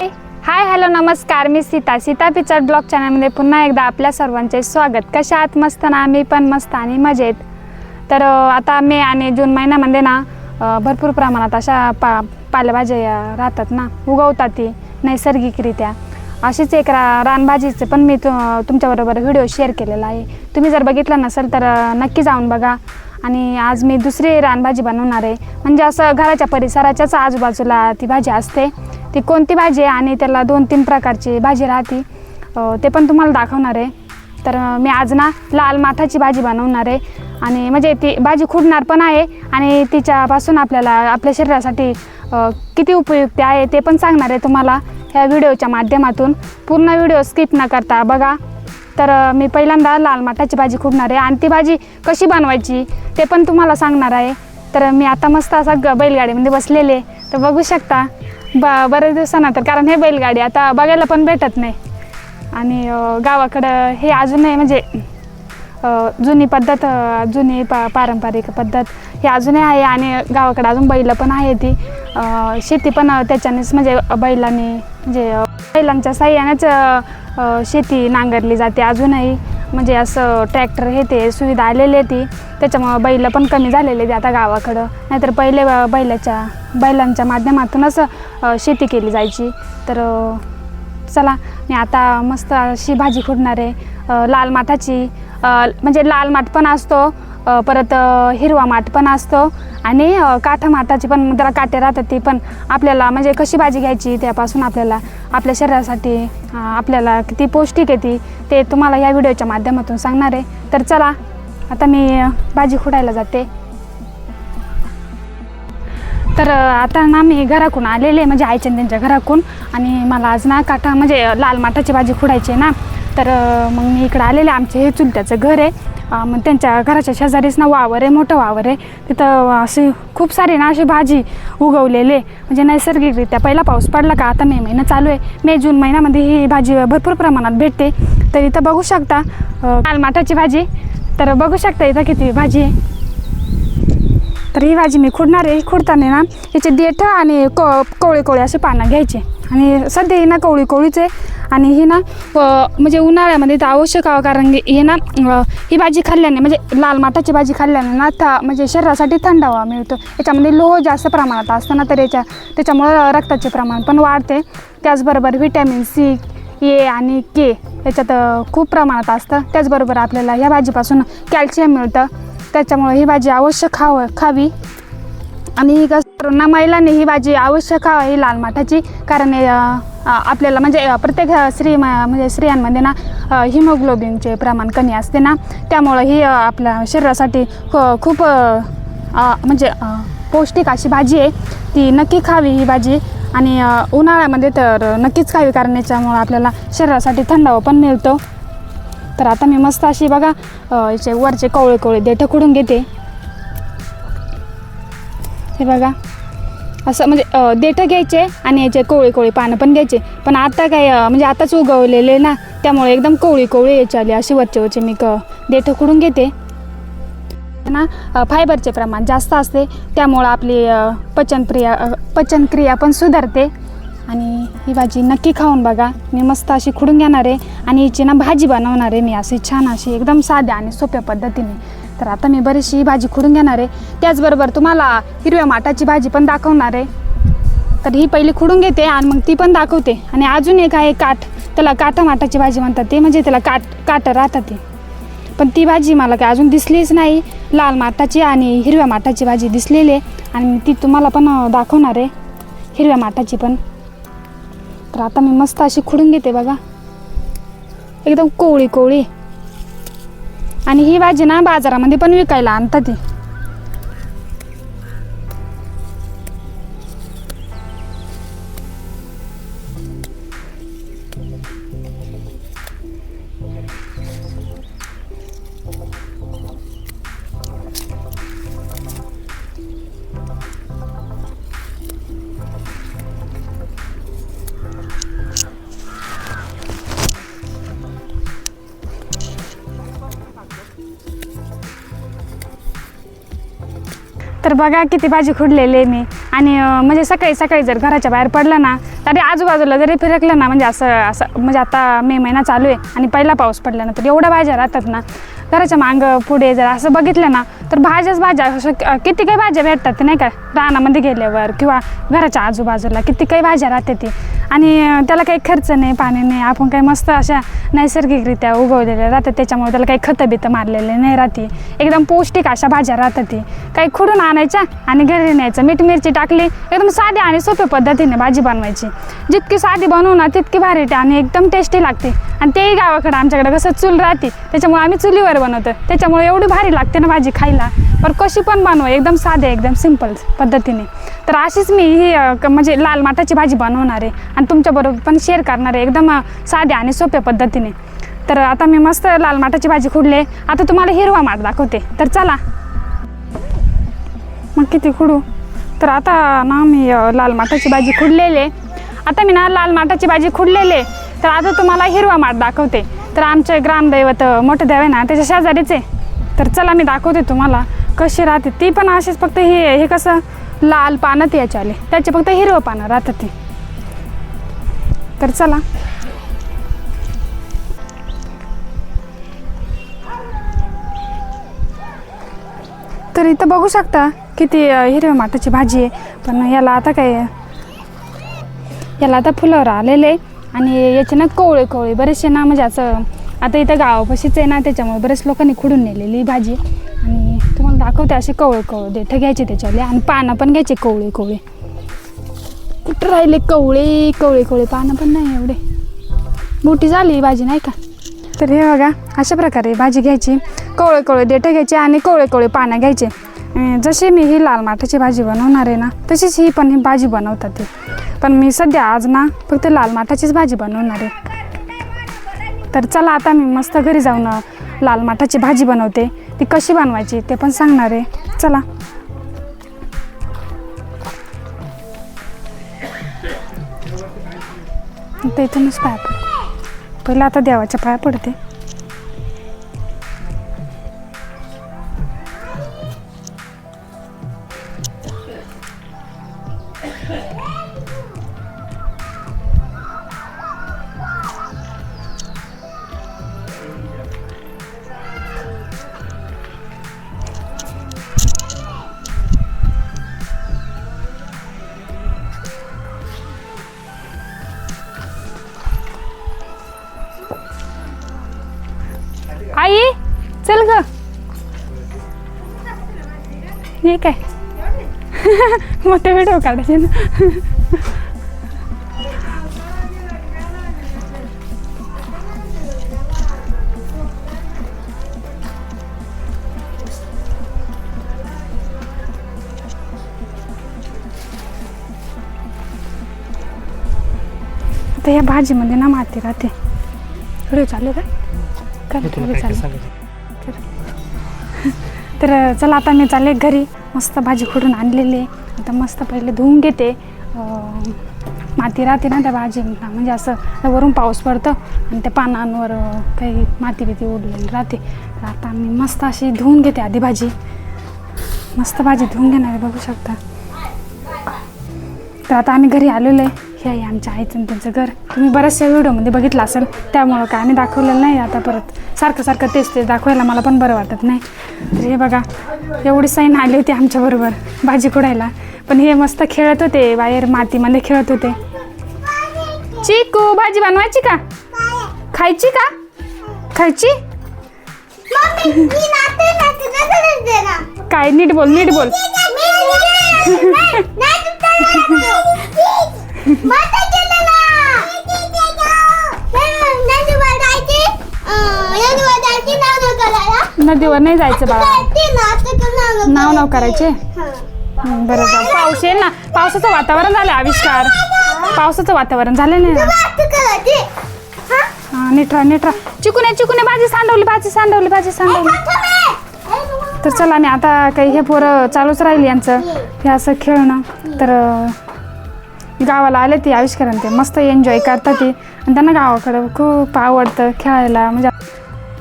हाय hello नमस्कार. मी Sita. Sita picture blog चॅनलमध्ये पुन्हा एकदा आपल्या सर्वांचे स्वागत. कशा आहात? मस्त ना? मी पण मस्त आणि मजेत. तर आता मे आणि जून महिन्यामध्ये ना भरपूर प्रमाणात अशा पा पालेभाज्या राहतात ना? उगवतात ती नैसर्गिकरित्या. अशीच एक रा रानभाजीचे पण मी तु तुमच्याबरोबर व्हिडिओ शेअर केलेला आहे. तुम्ही जर बघितला नसेल तर नक्की जाऊन बघा. आणि आज मी दुसरी रानभाजी बनवणार आहे. म्हणजे असं घराच्या परिसराच्याच आजूबाजूला ती भाजी असते. ती कोणती भाजी आहे आणि त्याला दोन तीन प्रकारची भाजी राहते. ते पण तुम्हाला दाखवणार आहे. तर मी आज ना लाल माठाची भाजी बनवणार आहे. आणि म्हणजे ती भाजी खुडणार पण आहे आणि तिच्यापासून आपल्याला आपल्या शरीरासाठी किती उपयुक्त आहे ते पण सांगणार आहे तुम्हाला ह्या व्हिडिओच्या माध्यमातून. पूर्ण व्हिडिओ स्किप न करता बघा. तर मी पहिल्यांदा लाल माठाची भाजी खुडणार आहे. आणि ती भाजी कशी बनवायची ते पण तुम्हाला सांगणार आहे. तर मी आता मस्त असा ग बैलगाडीमध्ये बसलेले तर बघू शकता. बा बऱ्याच दिवसानंतर. कारण हे बैलगाडी आता बघायला पण भेटत नाही. आणि गावाकडं हे अजूनही म्हणजे जुनी पद्धत जुनी पा पारंपरिक पद्धत हे अजूनही आहे आणि गावाकडं अजून बैलं पण आहे ती. शेती पण त्याच्यानेच म्हणजे बैलांनी म्हणजे बैलांच्या साह्यानेच शेती नांगरली जाते अजूनही. म्हणजे असं ट्रॅक्टर हे ते सुविधा आलेली होती ती. त्याच्यामुळं बैलं पण कमी झालेली आहे आता गावाकडं. नाहीतर पहिले बैलाच्या बैलांच्या माध्यमातूनच शेती केली जायची. तर चला मी आता मस्त अशी भाजी खुडणार आहे. लाल माठाची म्हणजे लाल माठ पण असतो परत हिरवा माठ पण असतो आणि काठा माठाची पण त्याला काटे राहतात ती पण आपल्याला म्हणजे कशी भाजी घ्यायची त्यापासून आपल्याला आपल्या शरीरासाठी आपल्याला किती पौष्टिक आहे ती ते तुम्हाला या व्हिडिओच्या माध्यमातून सांगणार आहे. तर चला आता मी भाजी खुडायला जाते. तर आता ना मी घराकून आलेले म्हणजे आईच्या त्यांच्या घराकून आणि मला आज ना काठा म्हणजे लाल माठाची भाजी खुडायची आहे ना. तर मग मी इकडं आलेले आमचे हे चुलत्याचं घर आहे. मग त्यांच्या घराच्या शेजारीच ना वावर आहे मोठं वावर आहे. तिथं अशी खूप सारी ना अशी भाजी उगवलेले म्हणजे नैसर्गिकरित्या पहिला पाऊस पडला का आता मे महिना चालू आहे. मे जून महिन्यामध्ये ही भाजी भरपूर प्रमाणात भेटते. तर इथं बघू शकता अ, भाजी. तर बघू शकता इथं किती भाजी आहे. तर ही भाजी मी खुडणार आहे. खुडताना ना याचे देठ आणि को कोवळे कोवळे असे पानं घ्यायचे. आणि सध्या ही ना कोवळी कोवळीच आहे. आणि ही ना म्हणजे उन्हाळ्यामध्ये तर आवश्यक आहे कारण की हे ना ही भाजी खाल्ल्याने म्हणजे लाल माठाची भाजी खाल्ल्याने ना था म्हणजे शरीरासाठी थंडावा मिळतो. याच्यामध्ये लोह जास्त प्रमाणात असतं ना तर याच्या त्याच्यामुळं रक्ताचे प्रमाण पण वाढते. त्याचबरोबर व्हिटॅमिन सी ए आणि के याच्यात खूप प्रमाणात असतं. त्याचबरोबर आपल्याला ह्या भाजीपासून कॅल्शियम मिळतं. त्याच्यामुळे ही भाजी अवश्य खावं खावी. आणि ही कसं महिलांनी ही भाजी अवश्य खावा ही लाल माठाची. कारण आपल्याला म्हणजे प्रत्येक स्त्री म- म्हणजे स्त्रियांमध्ये ना हिमोग्लोबिनचे प्रमाण कमी असते ना. त्यामुळं ही आपल्या शरीरासाठी ख- खूप म्हणजे पौष्टिक अशी भाजी आहे. ती नक्की खावी ही भाजी. आणि उन्हाळ्यामध्ये तर नक्कीच खावी. कारण याच्यामुळं आपल्याला शरीरासाठी थंडावा पण मिळतो. तर आता मी मस्त अशी बघा याचे वरचे कवळे कवळे देठं खुडून घेते. हे बघा असं म्हणजे देठं घ्यायचे आणि याचे कोवळी कोवळी पानं पण घ्यायचे. पण आता काय म्हणजे आताच उगवलेले ना त्यामुळे एकदम कोवळी कोवळी यायची आली अशी वरचे वरचे मी क देठं खुडून घेते. ना फायबरचे प्रमाण जास्त असते त्यामुळं आपली पचनक्रिया पचनक्रिया पण सुधारते. आणि ही भाजी नक्की खाऊन बघा. मी मस्त अशी खुडून घेणार आहे आणि हिची ना भाजी बनवणार आहे मी. अशी छान अशी एकदम साध्या आणि सोप्या पद्धतीने. तर आता मी बरीचशी ही भाजी खुडून घेणार आहे. त्याचबरोबर तुम्हाला हिरव्या माठाची भाजी पण दाखवणार आहे. तर ही पहिली खुडून घेते आणि मग ती पण दाखवते. आणि अजून एक आहे काठ. त्याला काटा माठाची भाजी म्हणतात ते. म्हणजे त्याला काट काटं राहतात ते. पण ती भाजी मला काय अजून दिसलीच नाही. लाल माठाची आणि हिरव्या माठाची भाजी दिसलेली आहे. आणि ती तुम्हाला पण दाखवणार आहे. हिरव्या माठाची पण. तर आता मी मस्त अशी खुडून घेते बघा. एकदम कोवळी कोवळी. आणि ही भाजी ना बाजारामध्ये पण विकायला आणतात ती. तर बघा किती भाजी खुडलेली आहे मी. आणि म्हणजे सकाळी सकाळी जर घराच्या बाहेर पडलं ना तरी आजूबाजूला जरी फिरकलं ना म्हणजे असं असं म्हणजे आता मे महिना चालू आहे आणि पहिला पाऊस पडला ना तर एवढ्या भाज्या राहतात ना. घराच्या मागं पुढे जर असं बघितलं ना तर भाज्याच भाज्या असं किती काही भाज्या भेटतात नाही का? रानामध्ये गेल्यावर किंवा घराच्या आजूबाजूला किती काही भाज्या राहते ती. आणि त्याला काही खर्च नाही पाणी नाही आपण काही मस्त अशा नैसर्गिकरित्या उगवलेल्या राहतात त्याच्यामुळे त्याला काही खतं बितं मारलेले नाही राहते. एकदम पौष्टिक अशा भाज्या राहतात ती. काही खुडून आणायच्या आणि घरी न्यायचं. मीठ मिरची टाकली एकदम साधी आणि सोप्या पद्धतीने भाजी बनवायची. जितकी साधी बनवू ना तितकी भारी आणि एकदम टेस्टी लागते. आणि तेही गावाकडं आमच्याकडे कसं चूल राहते त्याच्यामुळे आम्ही चुलीवर बनवतो. त्याच्यामुळे एवढी भारी लागते ना भाजी खायला. पण कशी पण बनवा एकदम साधे एकदम सिंपल पद्धतीने. तर अशीच मी ही म्हणजे लाल माठाची भाजी बनवणार आहे आणि तुमच्याबरोबर पण शेअर करणार आहे. एकदम साध्या आणि सोप्या पद्धतीने. तर आता मी मस्त लाल माठाची भाजी खुडले आता तुम्हाला हिरवा माठ दाखवते. तर चला. मग किती खुडू? तर आता ना मी लाल माठाची भाजी खुडलेले आता मी ना लाल माठाची भाजी खुडलेले तर आता तुम्हाला हिरवा माठ दाखवते. तर आमचे ग्रामदैवत मोठं देव आहे ना त्याच्या शेजारीच आहे. तर चला मी दाखवते तुम्हाला कशी राहते. ती पण अशीच फक्त हे हे कसं? लाल पानं ते आले. त्याचे फक्त हिरवं पानं राहतात ते. तर चला. तर इथं बघू शकता किती हिरव्या माठाची भाजी आहे. पण याला आता काय याला आता फुलावर आलेले आणि याचे ना कोवळे कोवळे बरेचसे ना म्हणजे असं आता इथं गावापाशीच आहे ना त्याच्यामुळे बरेच लोकांनी खुडून नेलेली ही भाजी. आणि तुम्हाला दाखवते असे कवळे कवळे देठं घ्यायचे त्याच्यावाले आणि पानं पण घ्यायचे कवळे कवळे. कुठं राहिले कवळे कवळे कवळे पानं पण नाही एवढे. मोठी झाली ही भाजी नाही का? तर हे बघा अशा प्रकारे भाजी घ्यायची. कवळे कवळे देठं घ्यायचे आणि कवळे कवळे पानं घ्यायचे. जशी मी ही लाल माठाची भाजी बनवणार आहे ना तशीच ही पण ही भाजी बनवतात ते. पण मी सध्या आज ना फक्त लाल माठाचीच भाजी बनवणार आहे. तर चला आता मी मस्त घरी जाऊन लाल माठाची भाजी बनवते. ती कशी बनवायची ते पण सांगणार आहे. चला. आता इथूनच पाया पड पहिलं आता देवाच्या पाया पडते. आई चल ग. हे काय? मोठे वेळ काढायचे ना आता या भाजीमध्ये ना माती राहते. पुढे चालू का? काय तर चला आता मी चालले घरी. मस्त भाजी खोडून आणलेली आहे. आता मस्त पहिले धुवून घेते. माती राहते ना त्या भाजीला म्हणजे असं वरून पाऊस पडतं आणि त्या पानांवर काही माती बिती उडलेली राहते. तर आता मी मस्त अशी धुवून घेते आधी भाजी. मस्त भाजी धुवून घेणार बघू शकता. तर आता आम्ही घरी आलेलो आहे. हे आहे आमच्या आईचं आणि त्यांचं घर. तुम्ही बऱ्याचशा व्हिडिओमध्ये बघितलं असेल. त्यामुळं काय आम्ही दाखवलेलं नाही आता परत. सारखं सारखं तेच ते दाखवायला मला पण बरं वाटत नाही. तर हे बघा एवढी सैन आली होती आमच्याबरोबर भाजी कुडायला पण हे मस्त खेळत होते बाहेर मातीमध्ये खेळत होते. चिकू भाजी बनवायची का? खायची का? खायची? काय नीट बोल नीट बोल. नदीवर नाही जायचं बाबा नाव नाव करायचे बरं बरं पाऊस येईल ना पावसाचं वातावरण झालं आविष्कार पावसाचं वातावरण झालं नाही ना हा नीट राहा चिकूने चिकूने भाजी सांडवली भाजी सांडवली भाजी सांडवली तर चला आणि आता काही हे पोरं चालूच राहील यांचं हे असं खेळणं तर गावाला आले ते आविष्कारण ते मस्त एन्जॉय करतात ते. आणि त्यांना गावाकडं खूप आवडतं खेळायला. म्हणजे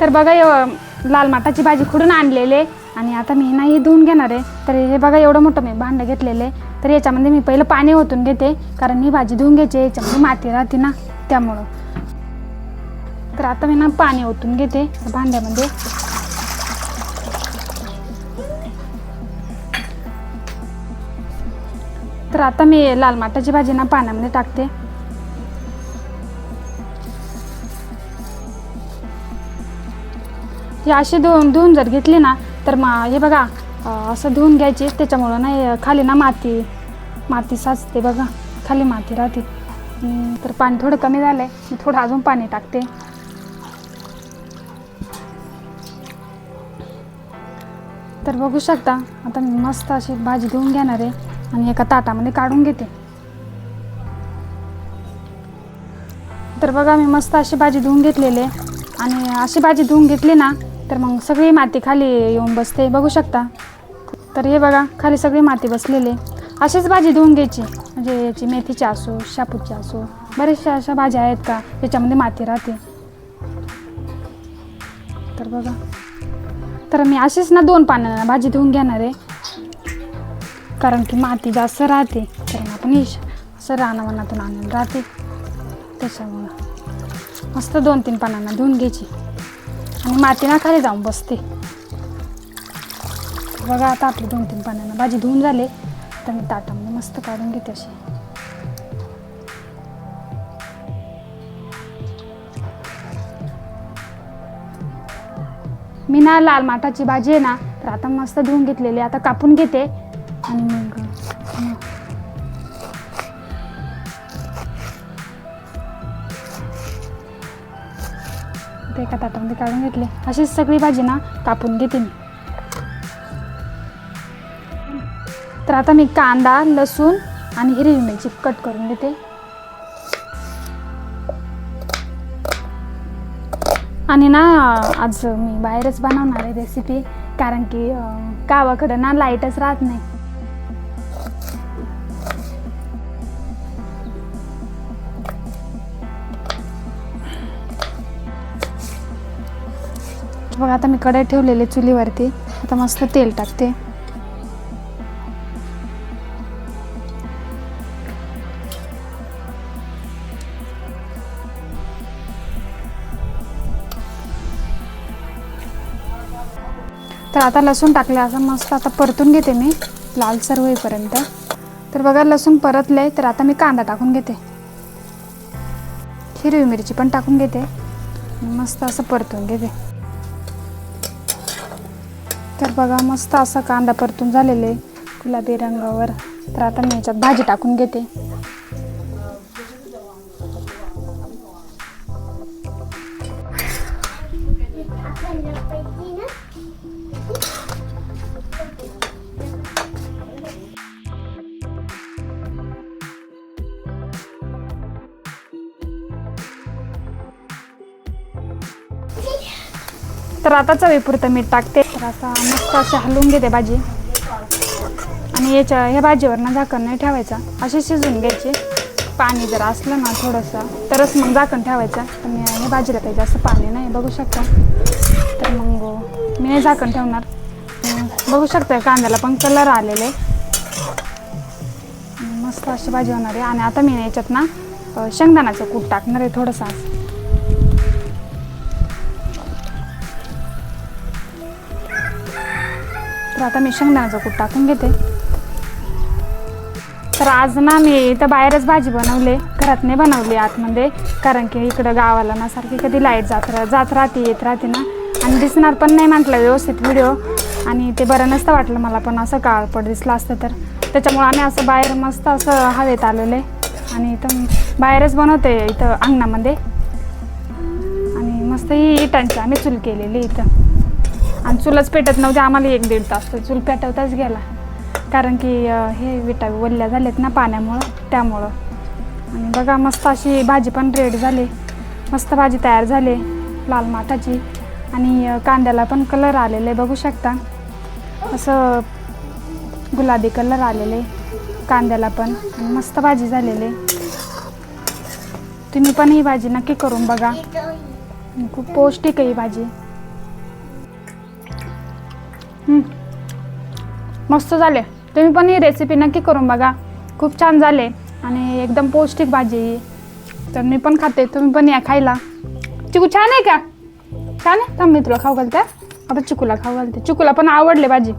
तर बघा एव- लाल माठाची भाजी खुडून आणलेले आणि आता मी ना हे धुवून घेणार आहे. तर हे बघा एवढं मोठं मी भांडं घेतलेलं. आहे तर याच्यामध्ये मी पहिलं पाणी ओतून घेते कारण ही भाजी धुवून घ्यायची याच्यामध्ये माती राहते ना त्यामुळं. तर आता मी ना पाणी ओतून घेते भांड्यामध्ये. तर आता मी लाल माटाची भाजी ना पाण्यामध्ये टाकते. हे अशी धुवून धुवून जर घेतली ना तर मग हे बघा असं धुवून घ्यायची. त्याच्यामुळं ना खाली ना माती माती साचते बघा. खाली माती राहते. तर पाणी थोडं कमी झालं आहे मी थोडं अजून पाणी टाकते. तर बघू शकता आता मी मस्त अशी भाजी धुवून घेणार आहे. आणि एका ताटामध्ये काढून घेते. तर बघा मी मस्त अशी भाजी धुवून घेतलेली आहे. आणि अशी भाजी धुवून घेतली ना तर मग सगळी माती खाली येऊन बसते बघू शकता. तर हे बघा खाली सगळी माती बसलेली अशीच भाजी धुवून घ्यायची. म्हणजे याची मेथीची असो शापूची असो बऱ्याचशा अशा भाज्या आहेत का याच्यामध्ये माती राहते. तर बघा. तर मी अशीच ना दोन पानं भाजी धुवून घेणार आहे. कारण की माती जास्त राहते. तर मग आपण हे असं रानावनातून आणून राहते. त्याच्यामुळं मस्त दोन तीन पानांना धुवून घ्यायची. आणि माती ना खाली जाऊन बसते. बघा आता आपली दोन तीन पानांना भाजी धुवून झाले. तर मी ताटामध्ये मस्त काढून घेते अशी. मी ना लाल माठाची भाजी आहे ना तर आता मस्त धुवून घेतलेली आता कापून घेते. आणि मग ते एका ताटामध्ये काढून घेतले. अशीच सगळी भाजी ना कापून घेते मी. तर आता मी कांदा लसूण आणि हिरवी मिरची कट करून घेते. आणि ना आज मी बाहेरच बनवणार आहे रेसिपी कारण की गावाकडं ना लाईटच राहत नाही. बघा आता मी कढई ठेवलेले चुलीवरती. आता मस्त तेल टाकते. तर आता लसूण टाकलं असं मस्त आता परतून घेते मी लालसर होईपर्यंत तर बघा लसूण परतले तर आता मी कांदा टाकून घेते. हिरवी मिरची पण टाकून घेते. मस्त असं परतून घेते. तर बघा मस्त असा कांदा परतून झालेले गुलाबी रंगावर. तर आता मी याच्यात भाजी टाकून घेते. तर आता चवीपुरतं मीठ टाकते. तर आता मस्त असे हलवून घेते भाजी. आणि याच्या ह्या भाजीवर ना झाकण नाही ठेवायचा. अशी शिजून घ्यायची. पाणी जर असलं ना थोडंसं तरच मग झाकण ठेवायचं. पण हे भाजीला काही जास्त पाणी नाही बघू शकता. तर मग मी नाही झाकण ठेवणार. बघू शकता कांद्याला पण कलर आलेले. मस्त अशी भाजी होणार आहे. आणि आता मी याच्यात ना शेंगदाण्याचं कूट टाकणार आहे थोडंसं. तर आता मी शेंगदाण्याचं कूट टाकून घेते. तर आज ना मी इथं बाहेरच भाजी बनवले घरात नाही बनवली आतमध्ये कारण की इकडं गावाला ना सारखी कधी लाइट जात रा जात राहते येत राहते ना. आणि दिसणार पण नाही म्हटलं व्यवस्थित व्हिडिओ आणि ते बरं नसतं वाटलं मला पण असं काळपट दिसलं असतं तर. त्याच्यामुळं आम्ही असं बाहेर मस्त असं हवेत आलेलं आहे. आणि इथं बाहेरच बनवते इथं अंगणामध्ये. आणि मस्त ही इटांची आम्ही चूल केलेली इथं. आणि चुलच पेटत नव्हती आम्हाला एक दीड तास तर चूल पेटवताच गेला. कारण की अं, हे विटा वल्ल्या झाल्यात ना पाण्यामुळं त्यामुळं. आणि बघा मस्त अशी भाजी पण रेडी झाली. मस्त भाजी तयार झाली लाल माठाची. आणि अं, कांद्याला पण कलर आलेले बघू शकता. असं गुलाबी कलर आलेले कांद्याला पण. आणि मस्त भाजी झालेली. तुम्ही पण ही भाजी नक्की करून बघा. आणि खूप पौष्टिक आहे ही भाजी. मस्त झाले. तुम्ही पण ही रेसिपी नक्की करून बघा. खूप छान झाले. आणि एकदम पौष्टिक भाजी तर मी पण खाते. तुम्ही पण या खायला. चिकू छान आहे का? छान आहे? थांब मी तुला खाऊ घालते. आता चिकूला खाऊ घालते. चिकूला पण आवडले भाजी.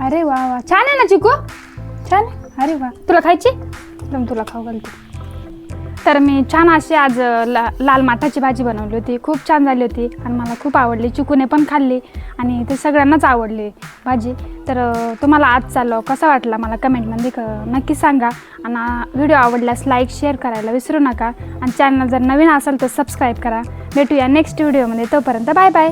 अरे वा वा. छान आहे ना चिकू? छान आहे. अरे वा. तुला खायची? थांब तुला खाऊ घालते. तर मी छान अशी आज ला लाल माठाची भाजी बनवली होती. खूप छान झाली होती आणि मला खूप आवडली. चिकूने पण खाल्ली आणि ते सगळ्यांनाच आवडली भाजी. तर तुम्हाला आजचा लॉग कसा वाटला मला कमेंटमध्ये क नक्की सांगा. आणि व्हिडिओ आवडल्यास लाईक शेअर करायला विसरू नका. आणि चॅनल जर नवीन असेल तर सबस्क्राईब करा. भेटूया नेक्स्ट व्हिडिओमध्ये तोपर्यंत बाय बाय